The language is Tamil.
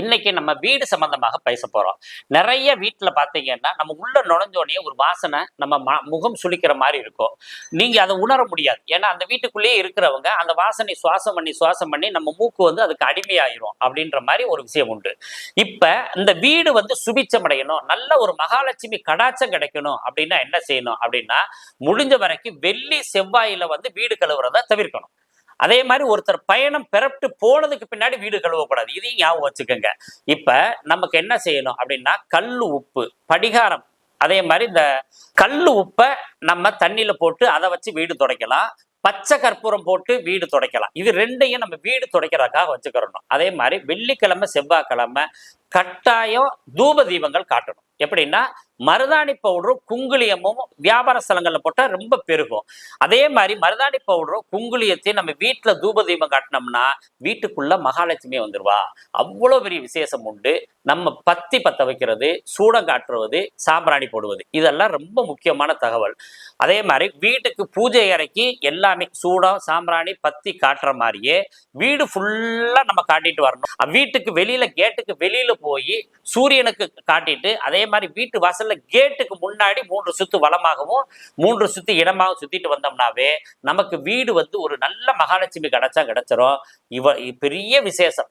இன்னைக்கு நம்ம வீடு சம்பந்தமாக பேச போறோம். நிறைய வீட்டுல பாத்தீங்கன்னா நம்ம உள்ள நுழைஞ்சோடனே ஒரு வாசனை நம்ம முகம் சுளிக்கிற மாதிரி இருக்கும். நீங்க அதை உணர முடியாது. ஏன்னா அந்த வீட்டுக்குள்ளேயே இருக்கிறவங்க அந்த வாசனை சுவாசம் பண்ணி சுவாசம் பண்ணி நம்ம மூக்கு வந்து அதுக்கு அடிமையாயிரும் அப்படின்ற மாதிரி ஒரு விஷயம் உண்டு. இப்ப இந்த வீடு வந்து சுபிச்சமடையணும். நல்ல ஒரு மகாலட்சுமி கடாச்சம் கிடைக்கணும் அப்படின்னா என்ன செய்யணும் அப்படின்னா முடிஞ்ச வரைக்கும் வெள்ளி செவ்வாயில வந்து வீடு கழுவுறத தவிர்க்கணும். அதே மாதிரி ஒருத்தர் பயணம் பெறப்பட்டு போனதுக்கு பின்னாடி வீடு கழுவக்கூடாது. இதையும் ஞாபகம் வச்சுக்கோங்க. இப்ப நமக்கு என்ன செய்யணும் அப்படின்னா கல்லு உப்பு படிகாரம். அதே மாதிரி இந்த கல்லு உப்பை நம்ம தண்ணியில் போட்டு அதை வச்சு வீடு துடைக்கலாம். பச்சை கற்பூரம் போட்டு வீடு துடைக்கலாம். இது ரெண்டையும் நம்ம வீடு துடைக்கிறதுக்காக வச்சுக்கிறணும். அதே மாதிரி வெள்ளிக்கிழமை செவ்வாய்க்கிழமை கட்டாயம் தூப தீபங்கள் காட்டணும். எப்படின்னா மருதாணி பவுடரும் குங்குளியமும் வியாபார ஸ்தலங்கள்ல போட்டால் ரொம்ப பெருகும். அதே மாதிரி மருதாணி பவுடரும் குங்குளியத்தையும் நம்ம வீட்டில் தூப தீபம் காட்டினோம்னா வீட்டுக்குள்ள மகாலட்சுமி வந்துருவா. அவ்வளோ பெரிய விசேஷம் உண்டு. நம்ம பத்தி பத்த வைக்கிறது சூடம் காட்டுறது சாம்பிராணி போடுவது இதெல்லாம் ரொம்ப முக்கியமான தகவல். அதே மாதிரி வீட்டுக்கு பூஜை அறைக்கு எல்லாமே சூடம் சாம்பிராணி பத்தி காட்டுற மாதிரியே வீடு ஃபுல்லா நம்ம காட்டிட்டு வரணும். வீட்டுக்கு வெளியில கேட்டுக்கு வெளியில போய் சூரியனுக்கு காட்டிட்டு அதே மாதிரி வீட்டு வாசல்ல கேட்டுக்கு முன்னாடி மூன்று சுத்து வளமாகவும் மூன்று சுத்து இடமாகவும் சுத்திட்டு வந்தோம்னாவே நமக்கு வீடு வந்து ஒரு நல்ல மகாலட்சுமி கிடைச்சா கிடைச்சிரும். இவ பெரிய விசேஷம்.